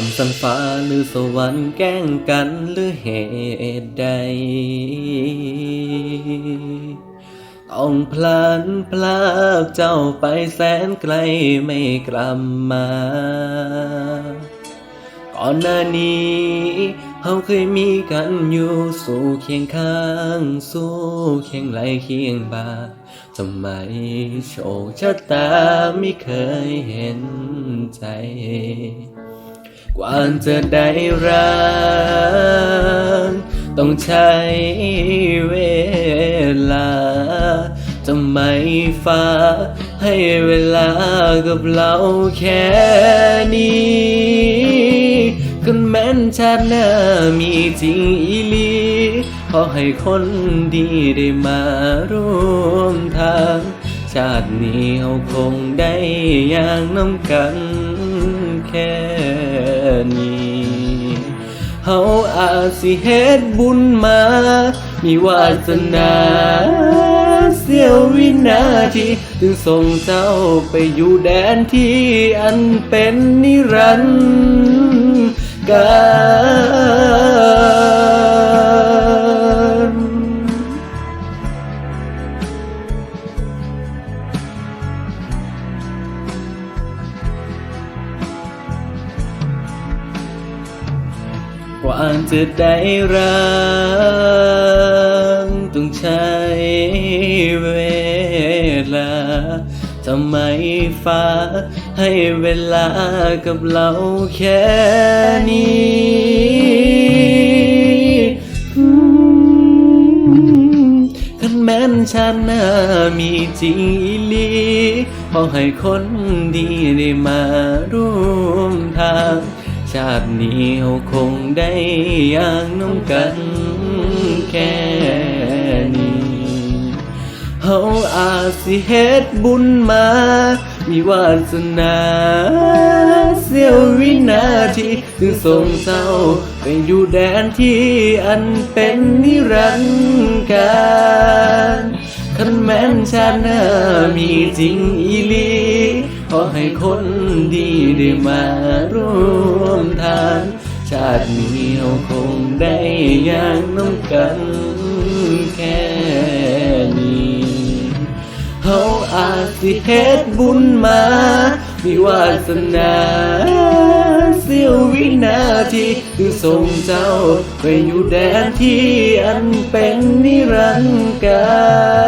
ความสันฟ้าหรือสวรรค์แกล้งกันหรือเหตุใด ต้องพลันพลากเจ้าไปแสนไกลไม่กลับมา ก่อนหน้านี้เราเคยมีกันอยู่สู่เคียงข้าง สู้เคียงไหลเคียงบ่าทำไมโชคชะตาไม่เคยเห็นใจ กว่าจะได้รักต้องใช้เวลาทำไมฟ้าให้เวลากับเราแค่นี้กันแม้นชาติหน้ามีจริงอีลีขอให้คนดีได้มาร่วมทาง ชาตินี้เราคงได้อย่างน้ำกันแค่ นีเฮาอาจสิเฮ็ดบุญมา มีวาสนาเสี้ยววินาทีถึงส่งเจ้าไปอยู่แดนที่อันเป็นนิรันดร์การ ว่าจะได้รักต้องใช้เวลาทำไมฟ้าให้เวลากับเราแค่นี้คันแม้นชาติหน้ามีจริงอีลีขอให้คนดีได้มาร่วมทาง ชาตินี้เราคงได้อย่างน้ำกันแค่นี้เฮาอาจสิเฮ็ดบุญมา มีวาสนาเสี้ยววินาทีถึงส่งเจ้าไปอยู่แดนที่อันเป็นนิรันดร์การคันแม้นชาติหน้ามีจริงอีลี ขอให้คนดีได้มาร่วมทางชาตินี้เราคงได้อย่างน้ำกันแค่นี้เฮาอาจสิเฮ็ดบุญมา มีวาสนาเสี้ยววินาทีคือส่งเจ้า ไปอยู่แดนที่อันเป็นนิรันดร์การ